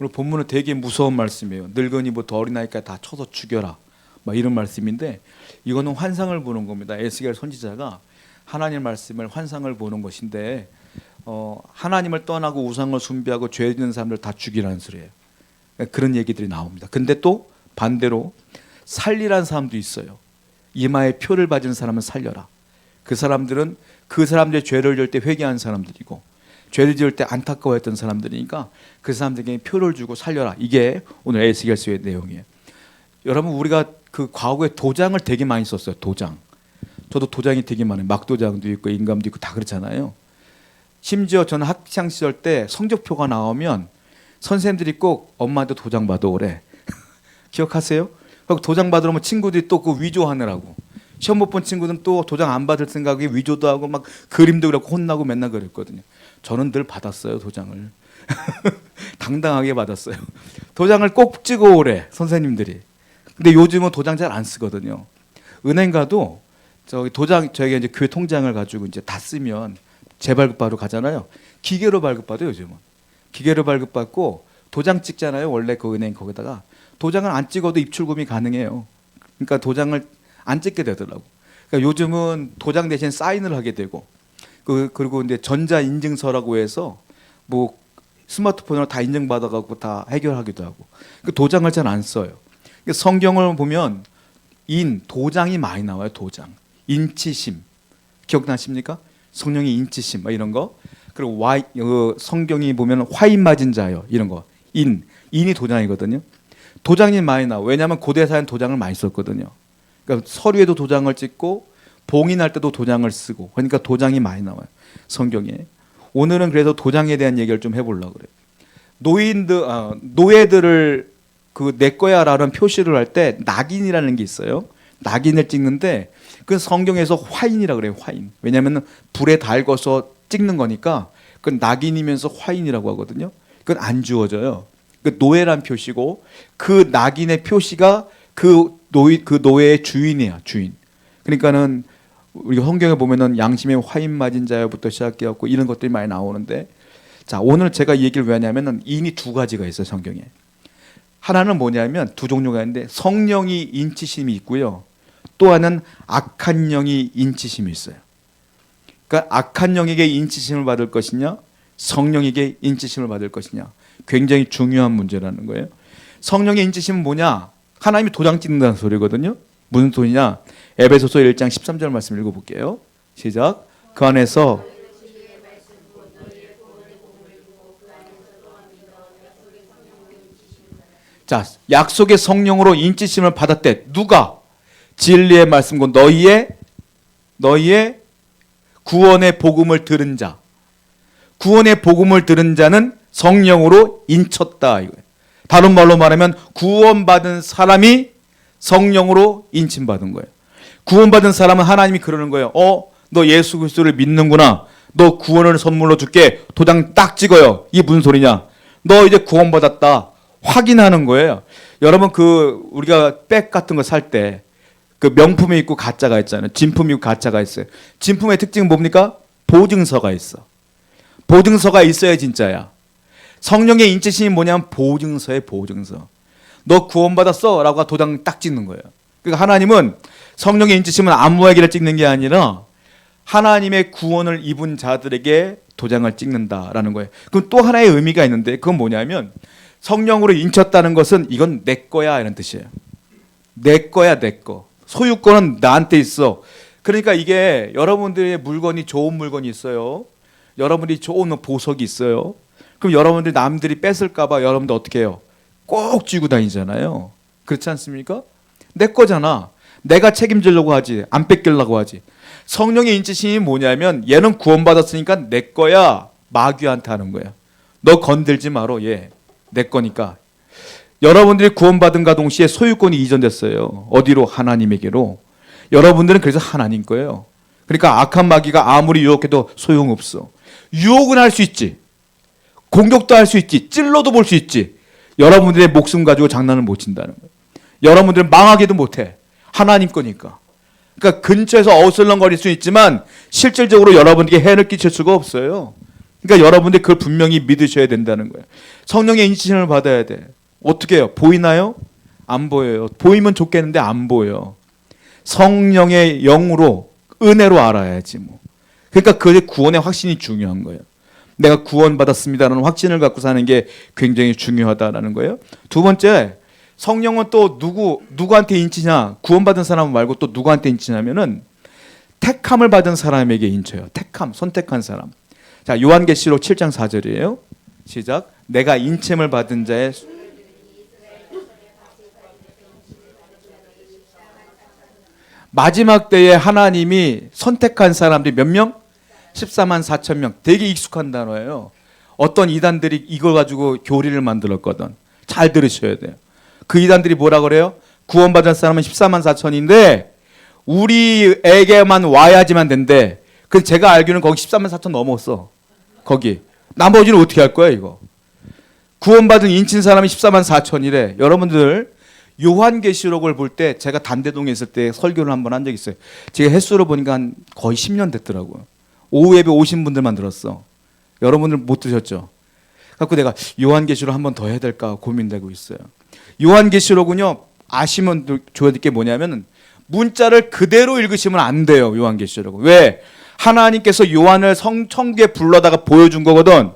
오늘 본문은 되게 무서운 말씀이에요. 늙은이부터 어린아이까지 다 쳐서 죽여라. 막 이런 말씀인데 이거는 환상을 보는 겁니다. 에스겔 선지자가 하나님 말씀을 환상을 보는 것인데 어, 하나님을 떠나고 우상을 숭배하고 죄 짓는 사람들 다 죽이라는 소리예요. 그러니까 그런 얘기들이 나옵니다. 근데 또 반대로 살리라는 사람도 있어요. 이마에 표를 받은 사람은 살려라. 그 사람들은 그 사람들의 죄를 때 회개한 사람들이고 죄를 지을 때 안타까워했던 사람들이니까 그 사람들에게 표를 주고 살려라. 이게 오늘 에스겔서의 내용이에요. 여러분 우리가 그 과거에 도장을 되게 많이 썼어요. 도장. 저도 도장이 되게 많아요. 막도장도 있고 인감도 있고 다 그렇잖아요. 심지어 저는 학창 시절 때 성적표가 나오면 선생님들이 꼭 엄마한테 도장 받아오래. 기억하세요? 그리고 도장 받으려면 친구들이 또 그 위조하느라고. 시험 못 본 친구들은 또 도장 안 받을 생각에 위조도 하고 막 그림도 그렇고 혼나고 맨날 그랬거든요. 저는 늘 받았어요 도장을. 당당하게 받았어요. 도장을 꼭 찍어 오래 선생님들이. 근데 요즘은 도장 잘 안 쓰거든요. 은행 가도 저기 도장 저희가 이제 교회 통장을 가지고 이제 다 쓰면 재발급받으러 가잖아요. 기계로 발급받아요 요즘은. 기계로 발급받고 도장 찍잖아요. 원래 그 은행 거기다가 도장을 안 찍어도 입출금이 가능해요. 그러니까 도장을 안 찍게 되더라고. 그러니까 요즘은 도장 대신 사인을 하게 되고 그 그리고 이제 전자 인증서라고 해서 뭐 스마트폰으로 다 인증받아갖고 다 해결하기도 하고 그 도장을 잘 안 써요. 그러니까 성경을 보면 인 도장이 많이 나와요. 도장 인치심 기억나십니까? 성령의 인치심 막 이런 거 그리고 와 어, 성경이 보면 화인 맞은 자요 이런 거인 인이 도장이거든요. 도장이 많이 나와. 왜냐하면 고대 사회는 도장을 많이 썼거든요. 그러니까 서류에도 도장을 찍고 봉인할 때도 도장을 쓰고 그러니까 도장이 많이 나와요. 성경에. 오늘은 그래서 도장에 대한 얘기를 좀 해보려고 그래요. 노인들 아, 노예들을 그 내 거야라는 표시를 할 때 낙인이라는 게 있어요. 낙인을 찍는데 그 성경에서 화인이라 그래요. 화인. 왜냐하면 불에 달궈서 찍는 거니까 그 낙인이면서 화인이라고 하거든요. 그건 안 주어져요. 그 노예란 표시고 그 낙인의 표시가 그 노예 그 노예의 주인이야 주인. 그러니까는 우리 성경에 보면은 양심의 화인 맞은 자여부터 시작해갖고 이런 것들이 많이 나오는데 자 오늘 제가 이 얘기를 왜 하냐면은 인이 두 가지가 있어요 성경에. 하나는 뭐냐면 두 종류가 있는데 성령이 인치심이 있고요. 또 하나는 악한 영이 인치심이 있어요. 그러니까 악한 영에게 인치심을 받을 것이냐 성령에게 인치심을 받을 것이냐. 굉장히 중요한 문제라는 거예요. 성령의 인치심은 뭐냐? 하나님이 도장 찍는다는 소리거든요 무슨 소리냐 에베소서 1장 13절 말씀 읽어볼게요. 시작. 그 안에서 자 약속의 성령으로 인치심을 받았대. 누가 진리의 말씀과 너희의 너희의 구원의 복음을 들은 자. 구원의 복음을 들은 자는 성령으로 인쳤다 이거예요. 다른 말로 말하면 구원받은 사람이 성령으로 인침받은 거예요. 구원받은 사람은 하나님이 그러는 거예요. 어, 너 예수 그리스도를 믿는구나. 너 구원을 선물로 줄게. 도장 딱 찍어요. 이게 무슨 소리냐? 너 이제 구원받았다. 확인하는 거예요. 여러분 그 우리가 백 같은 거 살 때 그 명품이 있고 가짜가 있잖아요. 진품이 있고 가짜가 있어요. 진품의 특징은 뭡니까? 보증서가 있어. 보증서가 있어야 진짜야. 성령의 인치심이 뭐냐면 보증서의 보증서. 너 구원받았어? 라고 도장 딱 찍는 거예요. 그러니까 하나님은 성령의 인치심은 아무에게나 찍는 게 아니라 하나님의 구원을 입은 자들에게 도장을 찍는다라는 거예요. 그럼 또 하나의 의미가 있는데 그건 뭐냐면 성령으로 인쳤다는 것은 이건 내 거야 이런 뜻이에요. 내 거야 내 거. 소유권은 나한테 있어. 그러니까 이게 여러분들의 물건이 좋은 물건이 있어요. 여러분들이 좋은 보석이 있어요. 그럼 여러분들이 남들이 뺏을까봐 여러분들 어떻게 해요? 꼭 쥐고 다니잖아요. 그렇지 않습니까? 내 거잖아. 내가 책임지려고 하지. 안 뺏기려고 하지. 성령의 인치심이 뭐냐면 얘는 구원받았으니까 내 거야. 마귀한테 하는 거야. 너 건들지 마라. 얘. 내 거니까. 여러분들이 구원받은가 동시에 소유권이 이전됐어요. 어디로? 하나님에게로. 여러분들은 그래서 하나님 거예요. 그러니까 악한 마귀가 아무리 유혹해도 소용없어. 유혹은 할 수 있지. 공격도 할 수 있지. 찔러도 볼 수 있지. 여러분들의 목숨 가지고 장난을 못 친다는 거예요. 여러분들은 망하기도 못해. 하나님 거니까. 그러니까 근처에서 어슬렁거릴 수 있지만 실질적으로 여러분에게 해를 끼칠 수가 없어요. 그러니까 여러분들이 그걸 분명히 믿으셔야 된다는 거예요. 성령의 인치심을 받아야 돼. 어떻게 해요? 보이나요? 안 보여요. 보이면 좋겠는데 안 보여. 성령의 영으로 은혜로 알아야지 뭐. 그러니까 그게 구원의 확신이 중요한 거예요. 내가 구원받았습니다라는 확신을 갖고 사는 게 굉장히 중요하다라는 거예요. 두 번째, 성령은 또 누구 누구한테 인치냐? 구원받은 사람 말고 또 누구한테 인치냐면은 택함을 받은 사람에게 인쳐요. 택함, 선택한 사람. 자, 요한계시록 7장 4절이에요. 시작. 내가 인침을 받은 자의 수- 마지막 때에 하나님이 선택한 사람들이 몇 명? 14만 4천 명. 되게 익숙한 단어예요. 어떤 이단들이 이걸 가지고 교리를 만들었거든. 잘 들으셔야 돼요. 그 이단들이 뭐라 그래요? 구원받은 사람은 14만 4천인데 우리에게만 와야지만 된대. 그 제가 알기로는 거기 14만 4천 넘었어. 거기. 나머지는 어떻게 할 거야, 이거? 구원받은 인친 사람이 14만 4천이래. 여러분들 요한계시록을 볼 때 제가 단대동에 있을 때 설교를 한 번 한적 있어요. 제가 횟수로 보니까 한 거의 10년 됐더라고요. 오후 예배 오신 분들만 들었어. 여러분들 못 들으셨죠? 갖고 내가 요한계시록 한번 더 해야 될까 고민되고 있어요. 요한계시록은요 아시면 좋아야 될 게 뭐냐면은 문자를 그대로 읽으시면 안 돼요. 요한계시록은 왜 하나님께서 요한을 성 천국에 불러다가 보여준 거거든.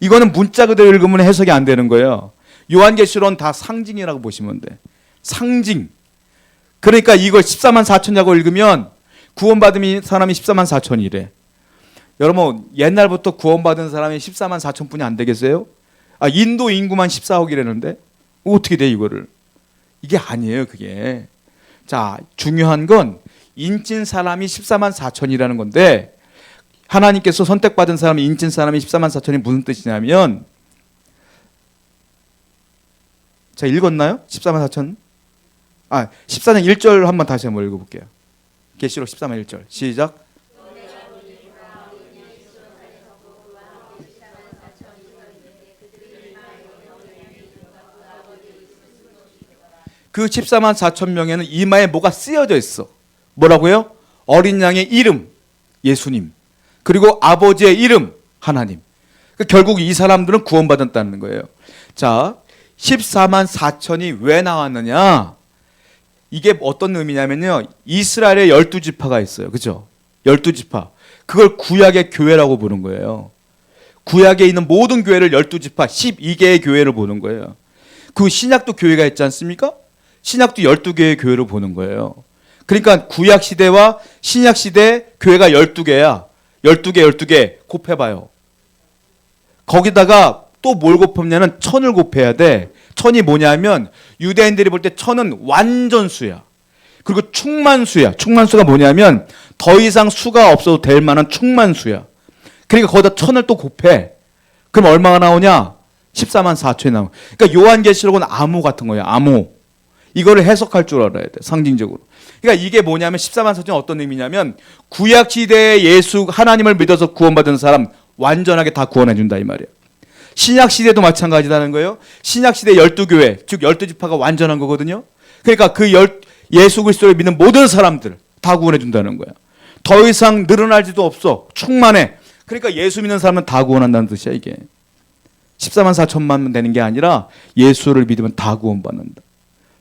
이거는 문자 그대로 읽으면 해석이 안 되는 거예요. 요한계시록은 다 상징이라고 보시면 돼. 상징. 그러니까 이걸 14만 4천이라고 읽으면 구원받은 사람이 14만 4천이래. 여러분 옛날부터 구원받은 사람이 14만 4천 분이 안 되겠어요? 아 인도 인구만 14억이라는데 어떻게 돼 이거를? 이게 아니에요 그게. 자 중요한 건 인친 사람이 14만 4천이라는 건데 하나님께서 선택받은 사람이 인친 사람이 14만 4천이 무슨 뜻이냐면 자 읽었나요? 14만 4천? 아 14장 1절 한번 다시 한번 읽어볼게요. 계시록 14만 1절 시작. 그 14만 4천 명에는 이마에 뭐가 쓰여져 있어. 뭐라고요? 어린 양의 이름 예수님. 그리고 아버지의 이름 하나님. 그 결국 이 사람들은 구원받았다는 거예요. 자, 14만 4천이 왜 나왔느냐? 이게 어떤 의미냐면요. 이스라엘에 12지파가 있어요. 그죠? 12지파. 그걸 구약의 교회라고 보는 거예요. 구약에 있는 모든 교회를 12지파, 12개의 교회를 보는 거예요. 그 신약도 교회가 있지 않습니까? 신약도 12개의 교회로 보는 거예요. 그러니까 구약 시대와 신약 시대 교회가 12개야. 12개, 12개 곱해봐요. 거기다가 또 뭘 곱하냐면 천을 곱해야 돼. 천이 뭐냐면 유대인들이 볼 때 천은 완전수야. 그리고 충만수야. 충만수가 뭐냐면 더 이상 수가 없어도 될 만한 충만수야. 그러니까 거기다 천을 또 곱해. 그럼 얼마가 나오냐? 14만 4천이 나오. 그러니까 요한계시록은 암호 같은 거야. 암호. 이거를 해석할 줄 알아야 돼. 상징적으로. 그러니까 이게 뭐냐면 14만 4천 어떤 의미냐면 구약 시대에 예수 하나님을 믿어서 구원받은 사람 완전하게 다 구원해 준다 이 말이야. 신약 시대도 마찬가지라는 거예요. 신약 시대 12교회, 즉 12지파가 완전한 거거든요. 그러니까 그 열, 예수 그리스도를 믿는 모든 사람들 다 구원해 준다는 거야. 더 이상 늘어날지도 없어. 충만해. 그러니까 예수 믿는 사람은 다 구원한다는 뜻이야, 이게. 14만 4천만 되는 게 아니라 예수를 믿으면 다 구원받는다.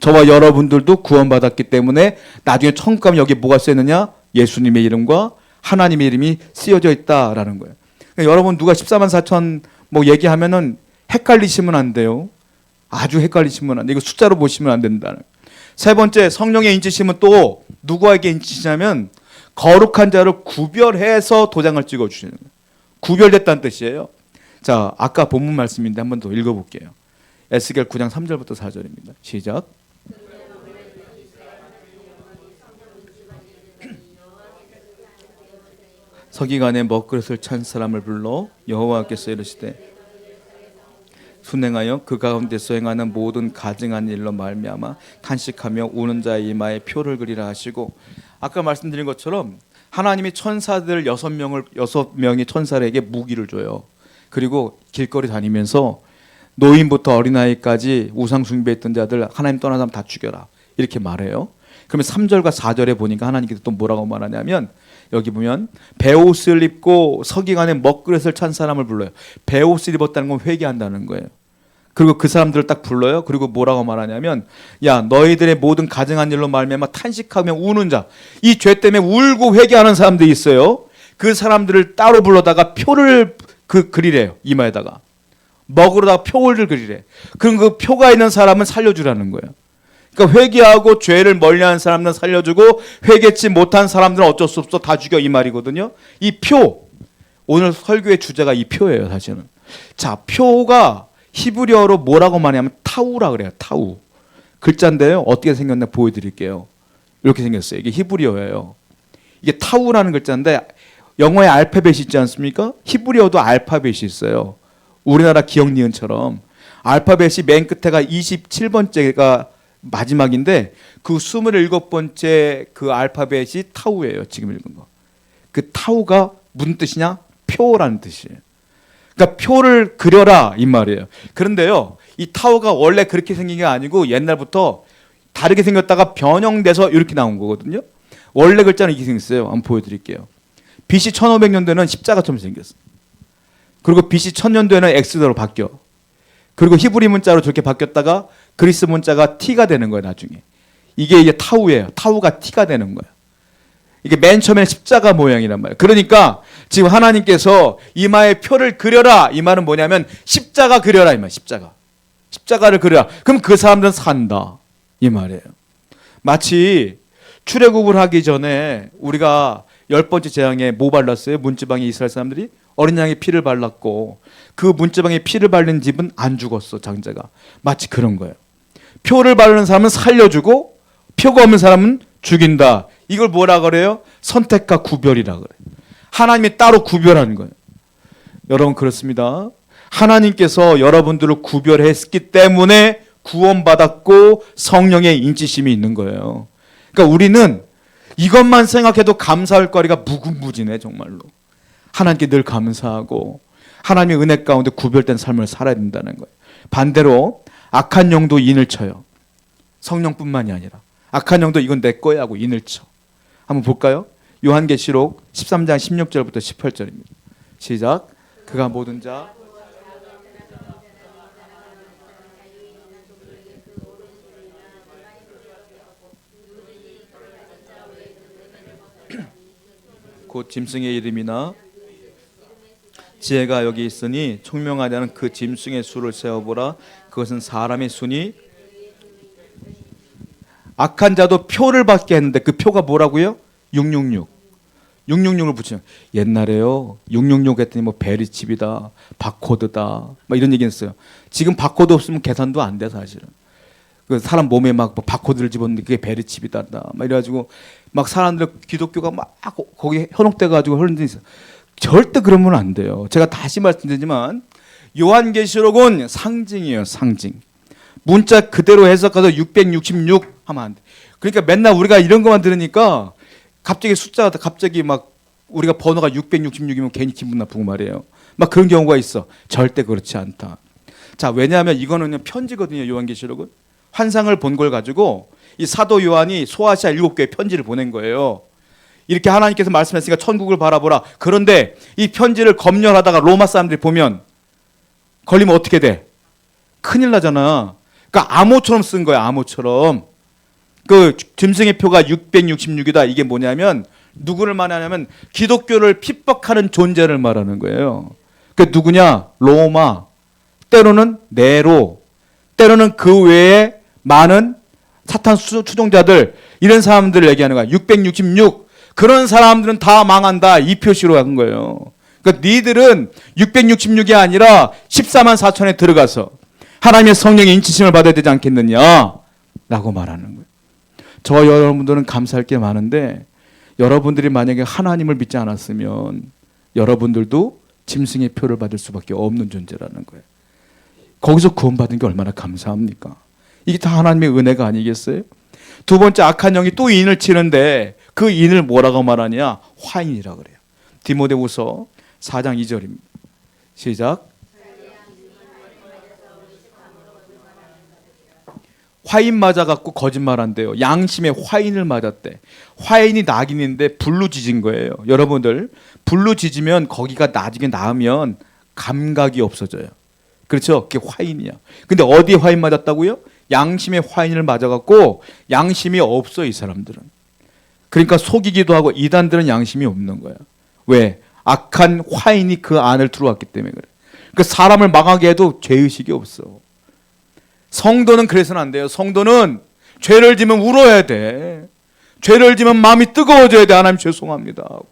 저와 여러분들도 구원받았기 때문에 나중에 천국 가면 여기 뭐가 쓰였느냐? 예수님의 이름과 하나님의 이름이 쓰여져 있다라는 거예요. 그러니까 여러분 누가 14만 4천 뭐 얘기하면은 헷갈리시면 안 돼요. 아주 헷갈리시면 안 돼. 이거 숫자로 보시면 안 된다는. 세 번째 성령의 인치심은 또 누구에게 인치냐면 거룩한 자를 구별해서 도장을 찍어 주시는 거예요. 구별됐다는 뜻이에요. 자, 아까 본문 말씀인데 한 번 더 읽어 볼게요. 에스겔 9장 3절부터 4절입니다. 시작. 서기관에 먹그릇을 찬 사람을 불러 여호와께서 이르시되 순행하여 그 가운데서 행하는 모든 가증한 일로 말미암아 탄식하며 우는 자의 이마에 표를 그리라 하시고 아까 말씀드린 것처럼 하나님이 천사들 여섯 명을 여섯 명의 천사에게 무기를 줘요. 그리고 길거리 다니면서 노인부터 어린아이까지 우상 숭배했던 자들 하나님 떠난 사람 다 죽여라 이렇게 말해요. 그러면 3절과 4절에 보니까 하나님께서 또 뭐라고 말하냐면 여기 보면 배옷을 입고 서기관에 먹그릇을 찬 사람을 불러요. 배옷을 입었다는 건 회개한다는 거예요. 그리고 그 사람들을 딱 불러요. 그리고 뭐라고 말하냐면 야 너희들의 모든 가증한 일로 말미암아 탄식하며 우는 자 이 죄 때문에 울고 회개하는 사람들이 있어요. 그 사람들을 따로 불러다가 표를 그 그리래요. 이마에다가 먹으러다가 표를 그리래. 그럼 그 표가 있는 사람은 살려주라는 거예요. 그러니까 회개하고 죄를 멀리하는 사람들은 살려주고 회개치 못한 사람들은 어쩔 수 없어 다 죽여 이 말이거든요. 이 표 오늘 설교의 주제가 이 표예요 사실은. 자 표가 히브리어로 뭐라고 말하냐면 타우라 그래요. 타우 글자인데요. 어떻게 생겼나 보여드릴게요. 이렇게 생겼어요. 이게 히브리어예요. 이게 타우라는 글자인데 영어의 알파벳이 있지 않습니까? 히브리어도 알파벳이 있어요. 우리나라 기억 니은처럼 알파벳이 맨 끝에가 27번째가 마지막인데 그 27번째 그 알파벳이 타우예요. 지금 읽은 거. 그 타우가 무슨 뜻이냐? 표라는 뜻이에요. 그러니까 표를 그려라 이 말이에요. 그런데요. 이 타우가 원래 그렇게 생긴 게 아니고 옛날부터 다르게 생겼다가 변형돼서 이렇게 나온 거거든요. 원래 글자는 이렇게 생겼어요. 한번 보여드릴게요. BC 1500년도에는 십자가처럼 생겼어. 그리고 BC 1000년도에는 엑스더로 바뀌어. 그리고 히브리 문자로 저렇게 바뀌었다가 그리스 문자가 T가 되는 거예요, 나중에. 이게 이제 타우예요. 타우가 T가 되는 거예요. 이게 맨 처음에 십자가 모양이란 말이에요. 그러니까 지금 하나님께서 이마에 표를 그려라. 이 말은 뭐냐면 십자가 그려라 이 말. 십자가. 십자가를 그려라. 그럼 그 사람들은 산다. 이 말이에요. 마치 출애굽을 하기 전에 우리가 열 번째 재앙에 뭐 발랐어요? 문지방에 이스라엘 사람들이 어린 양의 피를 발랐고 그 문지방에 피를 바른 집은 안 죽었어 장자가 마치 그런 거예요. 표를 바르는 사람은 살려주고 표가 없는 사람은 죽인다. 이걸 뭐라 그래요? 선택과 구별이라 그래요. 하나님이 따로 구별하는 거예요. 여러분 그렇습니다. 하나님께서 여러분들을 구별했기 때문에 구원받았고 성령의 인치심이 있는 거예요. 그러니까 우리는 이것만 생각해도 감사할 거리가 무궁무진해 정말로. 하나님께 늘 감사하고 하나님의 은혜 가운데 구별된 삶을 살아야 된다는 거예요. 반대로 악한 영도 인을 쳐요. 성령뿐만이 아니라 악한 영도 이건 내 거야 하고 인을 쳐. 한번 볼까요? 요한계시록 13장 16절부터 18절입니다. 시작. 그가 모든 자 곧 짐승의 이름이나 지혜가 여기 있으니 총명하지 않은 그 짐승의 수를 세어보라. 그것은 사람의 순이 악한 자도 표를 받게 했는데 그 표가 뭐라고요? 666 666을 붙이면 옛날에요. 666 했더니 뭐 베리칩이다 바코드다 막 이런 얘기 했어요. 지금 바코드 없으면 계산도 안 돼 사실은. 그 사람 몸에 막뭐 바코드를 집었는데 그게 베리칩이다 막 이래가지고 막 사람들 기독교가 막 거기 현혹돼 가지고 흐르는 데 있어. 절대 그러면 안 돼요. 제가 다시 말씀드리지만 요한계시록은 상징이에요, 상징. 문자 그대로 해석해서 666 하면 안 돼. 그러니까 맨날 우리가 이런 것만 들으니까 갑자기 숫자가 갑자기 막 우리가 번호가 666이면 괜히 기분 나쁘고 말이에요. 막 그런 경우가 있어. 절대 그렇지 않다. 자, 왜냐하면 이거는 편지거든요, 요한계시록은. 환상을 본 걸 가지고 이 사도 요한이 소아시아 일곱 교회 편지를 보낸 거예요. 이렇게 하나님께서 말씀했으니까 천국을 바라보라. 그런데 이 편지를 검열하다가 로마 사람들이 보면 걸리면 어떻게 돼? 큰일 나잖아. 그러니까 암호처럼 쓴 거야, 암호처럼. 그 짐승의 표가 666이다. 이게 뭐냐면 누구를 말하냐면 기독교를 핍박하는 존재를 말하는 거예요. 그 누구냐? 로마. 때로는 네로. 때로는 그 외에 많은 사탄 추종자들 이런 사람들을 얘기하는 거야. 666 그런 사람들은 다 망한다 이 표시로 한 거예요. 그러니까 니들은 666이 아니라 14만 4천에 들어가서 하나님의 성령의 인치심을 받아야 되지 않겠느냐 라고 말하는 거예요. 저 여러분들은 감사할 게 많은데 여러분들이 만약에 하나님을 믿지 않았으면 여러분들도 짐승의 표를 받을 수밖에 없는 존재라는 거예요. 거기서 구원받은 게 얼마나 감사합니까? 이게 다 하나님의 은혜가 아니겠어요? 두 번째 악한 영이 또 인을 치는데 그 인을 뭐라고 말하냐? 화인이라 그래요. 디모데후서 4장 2절입니다. 시작. 화인 맞아갖고 거짓말한대요. 양심에 화인을 맞았대. 화인이 낙인인데 불로 지진 거예요. 여러분들 불로 지지면 거기가 나중에 나으면 감각이 없어져요. 그렇죠? 그게 화인이야. 근데 어디에 화인 맞았다고요? 양심에 화인을 맞아갖고 양심이 없어 이 사람들은. 그러니까 속이기도 하고 이단들은 양심이 없는 거야. 왜? 악한 화인이 그 안을 들어왔기 때문에 그래. 그 사람을 망하게 해도 죄의식이 없어. 성도는 그래서는 안 돼요. 성도는 죄를 지면 울어야 돼. 죄를 지면 마음이 뜨거워져야 돼. 하나님 죄송합니다. 하고.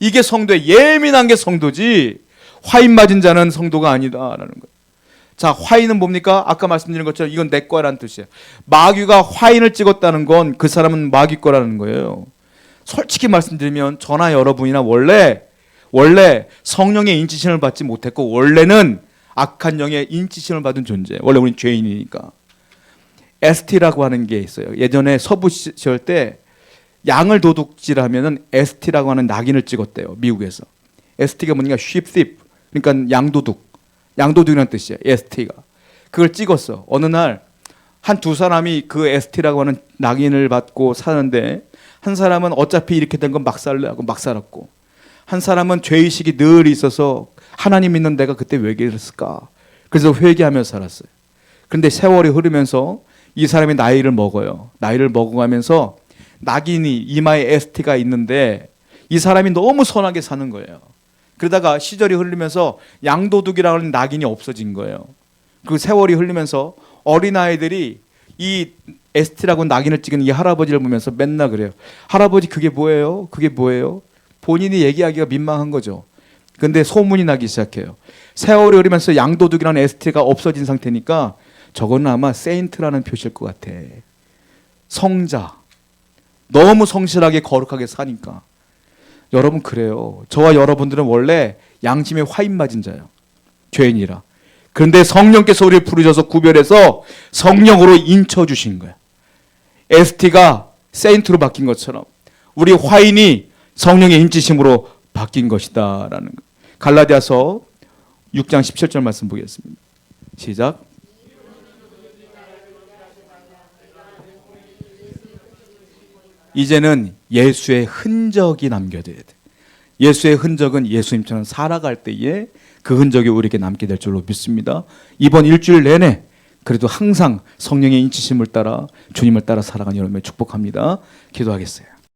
이게 성도의 예민한 게 성도지. 화인 맞은 자는 성도가 아니다라는 거예요. 자, 화인은 뭡니까? 아까 말씀드린 것처럼 이건 내 거라는 뜻이에요. 마귀가 화인을 찍었다는 건 그 사람은 마귀 거라는 거예요. 솔직히 말씀드리면 저나 여러분이나 원래 원래 성령의 인치심을 받지 못했고 원래는 악한 영의 인치심을 받은 존재. 원래 우린 죄인이니까. ST라고 하는 게 있어요. 예전에 서부 시절 때 양을 도둑질하면은 ST라고 하는 낙인을 찍었대요. 미국에서. ST가 뭐냐? sheep thief. 그러니까 양도둑. 양도둑이라는 뜻이에요. ST가. 그걸 찍었어. 어느 날 한 두 사람이 그 ST라고 하는 낙인을 받고 사는데 한 사람은 어차피 이렇게 된 건 막 살래 하고 막 살았고 한 사람은 죄의식이 늘 있어서 하나님 믿는 내가 그때 왜 그랬을까? 그래서 회개하며 살았어요. 그런데 세월이 흐르면서 이 사람이 나이를 먹어요. 나이를 먹어가면서 낙인이 이마에 ST가 있는데 이 사람이 너무 선하게 사는 거예요. 그러다가 시절이 흐르면서 양도둑이라는 낙인이 없어진 거예요. 그 세월이 흐르면서 어린아이들이 이 ST라고 낙인을 찍은 이 할아버지를 보면서 맨날 그래요. 할아버지 그게 뭐예요? 그게 뭐예요? 본인이 얘기하기가 민망한 거죠. 근데 소문이 나기 시작해요. 세월이 흐르면서 양도둑이라는 ST가 없어진 상태니까 저거는 아마 세인트라는 표시일 것 같아. 성자. 너무 성실하게 거룩하게 사니까. 여러분 그래요. 저와 여러분들은 원래 양심에 화인 맞은 자예요. 죄인이라. 그런데 성령께서 우리를 부르셔서 구별해서 성령으로 인쳐 주신 거예요. ST가 세인트로 바뀐 것처럼 우리 화인이 성령의 인치심으로 바뀐 것이다라는 거. 갈라디아서 6장 17절 말씀 보겠습니다. 시작. 이제는 예수의 흔적이 남겨져야 돼. 예수의 흔적은 예수님처럼 살아갈 때에 그 흔적이 우리에게 남게 될 줄로 믿습니다. 이번 일주일 내내 그래도 항상 성령의 인치심을 따라 주님을 따라 살아가는 여러분을 축복합니다. 기도하겠어요.